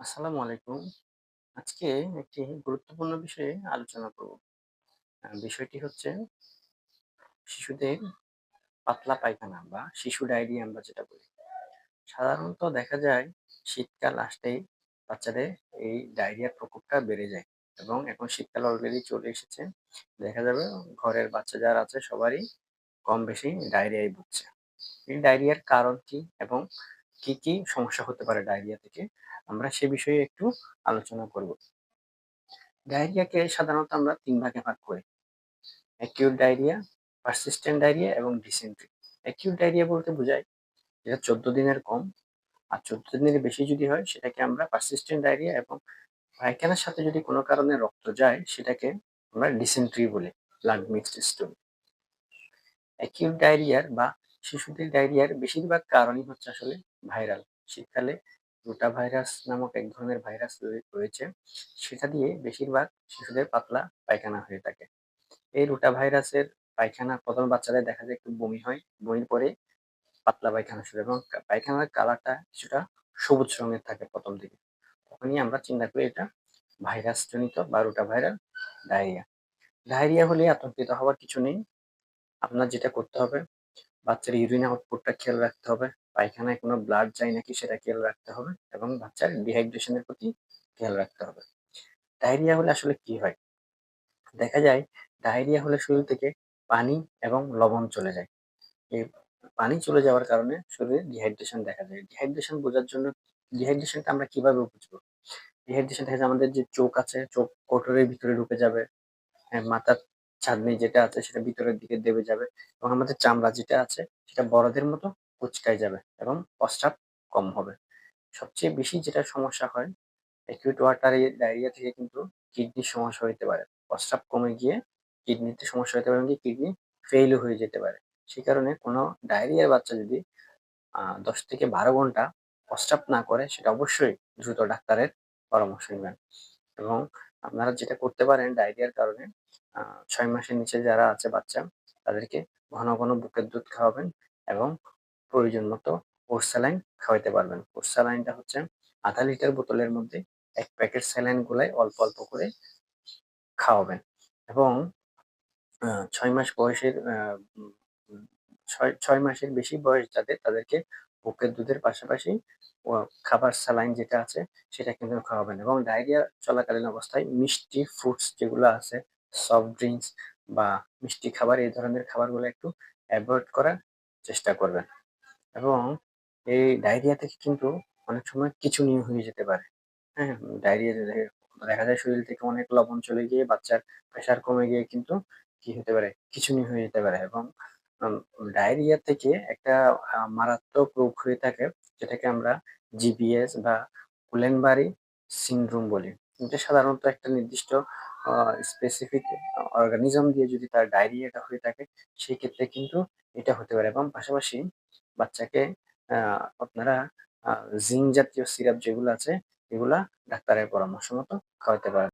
আসসালামু আলাইকুম। আজকে একটি গুরুত্বপূর্ণ বিষয়ে আলোচনা করব। বিষয়টি হচ্ছে শিশুদের পাতলা পায়খানা বা শিশু ডায়রিয়া আমরা যেটা বলি। সাধারণত দেখা যায় শীতকাল আসতেই বাচ্চাদের এই ডায়রিয়ার প্রকোপটা বেড়ে যায় এবং এখন শীতকাল অলরেডি চলে এসেছে। দেখা যাবে ঘরের বাচ্চা যারা আছে সবারই কম বেশি ডায়রিয়ায় ভুগছে। এই ডায়রিয়ার কারণ কি এবং কি, কি সমস্যা হতে পারে ডায়রিয়া থেকে আমরা সে বিষয়ে একটু আলোচনা করব। ডায়রিয়াকে সাধারণত আমরা তিন ভাগে ভাগ করি। অ্যাকিউট ডায়রিয়া, পারসিস্টেন্ট ডায়রিয়া এবং ডিসেন্ট্রি। অ্যাকিউট ডায়রিয়া বলতে বোঝায় যেটা ১৪ দিনের কম আর ১৪ দিনের বেশি যদি হয় সেটাকে আমরা পারসিস্টেন্ট ডায়রিয়া এবং পায়খানার সাথে যদি কোনো কারণে রক্ত যায় সেটাকে আমরা ডিসেন্ট্রি বলি, ব্লাড মিক্সড স্টুল। অ্যাকিউট ডায়রিয়ার বা শিশুদের ডায়রিয়ার বেশিরভাগ কারণই হচ্ছে আসলে ভাইরাল। শীতকালে রোটা ভাইরাস নামক এক ধরনের ভাইরাস রয়েছে। সেটা দিয়ে বেশিরভাগ শিশুদের পাতলা পায়খানা হয়ে থাকে। এই রোটা ভাইরাসের পায়খানা প্রথম বাচ্চাদের দেখা যায় একটু বমি হয়, বমির পরে পাতলা পায়খানা শুরু এবং পায়খানার কালারটা কিছুটা সবুজ রঙের থাকে প্রথম দিকে। তখনই আমরা চিন্তা করি এটা ভাইরাস জনিত বা রোটা ভাইরাল ডায়রিয়া। ডায়রিয়া হলে আতঙ্কিত হওয়ার কিছু নেই। আপনার যেটা করতে হবে, বাচ্চার ইউরিন আউটপুটটা খেয়াল রাখতে হবে। পায়খানায় কোনো ব্লাড যায় নাকি সেটা খেয়াল রাখতে হবে এবং বাচ্চার ডিহাইড্রেশনের প্রতি খেয়াল রাখতে হবে। ডায়রিয়া হলে আসলে কি হয়? দেখা যায় ডায়রিয়া হলে শরীর থেকে পানি এবং লবণ চলে যায়। এই পানি চলে যাওয়ার কারণে শরীরে ডিহাইড্রেশন দেখা যায়। ডিহাইড্রেশন বোঝার জন্য ডিহাইড্রেশনটা আমরা কীভাবে বুঝব? ডিহাইড্রেশন দেখা যায় আমাদের যে চোখ আছে চোখ কোটরের ভিতরে ঢুকে যাবে হ্যাঁ, মাথার চাঁদনি যেটা আছে সেটা ভিতরের দিকে দেবে যাবে এবং আমাদের চামড়া যেটা আছে সেটা বড়দের মতো কুচকায় যাবে এবং প্রস্রাব কম হবে। সবচেয়ে বেশি যেটা সমস্যা হয় অ্যাকিউট ওয়াটার ডায়রিয়া থেকে কিন্তু কিডনির সমস্যা হতে পারে। প্রস্রাব কমে গিয়ে কিডনিতে সমস্যা হতে পারে কিডনি ফেইল হয়ে যেতে পারে। সেই কারণে কোনো ডায়রিয়ার বাচ্চা যদি দশ থেকে বারো ঘণ্টা প্রস্রাব না করে, সেটা অবশ্যই দ্রুত ডাক্তারের পরামর্শ নেবেন। এবং আপনারা যেটা করতে পারেন ডায়রিয়ার কারণে ছয় মাসের নিচে যারা আছে বাচ্চা, তাদেরকে ঘন ঘন বুকের দুধ খাওয়াবেন এবং প্রয়োজন মতো ওর স্যালাইন খাওয়াইতে পারবেন। ওর স্যালাইনটা হচ্ছে আধা লিটার বোতলের মধ্যে এক প্যাকেট স্যালাইন গুলাই অল্প অল্প করে খাওয়াবেন এবং ছয় মাস বয়সের ছয় ছয় মাসের বেশি বয়স যাদের, তাদেরকে বুকের দুধের পাশাপাশি খাবার স্যালাইন যেটা আছে সেটা কিন্তু খাওয়াবেন এবং ডায়রিয়া চলাকালীন অবস্থায় মিষ্টি ফ্রুটস যেগুলো আছে সফট ড্রিঙ্কস বা মিষ্টি খাবার এই ধরনের খাবারগুলো একটু অ্যাভয়েড করার চেষ্টা করবেন। এবং এই ডায়রিয়া থেকে কিন্তু অনেক সময় কিছু নিয়ে হয়ে যেতে পারে। হ্যাঁ ডায়রিয়া দেখা যায় শরীর থেকে অনেক লবণ চলে গিয়ে বাচ্চার প্রেশার কমে গিয়ে কিন্তু কি হতে পারে? কিছু নিয়ে হয়ে যেতে পারে এবং ডায়রিয়া থেকে একটা মারাত্মক রোগ হয়ে থাকে যেটাকে আমরা জিবিএস বা কুলেনবারি সিনড্রোম বলি। এটা সাধারণত একটা নির্দিষ্ট স্পেসিফিক অর্গানিজম দিয়ে যদি তার ডায়রিয়াটা হয়ে থাকে সেই ক্ষেত্রে কিন্তু এটা হতে পারে। এবং পাশাপাশি বাচ্চাকে আপনারা জিঙ্ক জাতীয় সিরাপ যেগুলো আছে, এগুলা ডাক্তারের পরামর্শ মতো খাওয়াতে পারেন।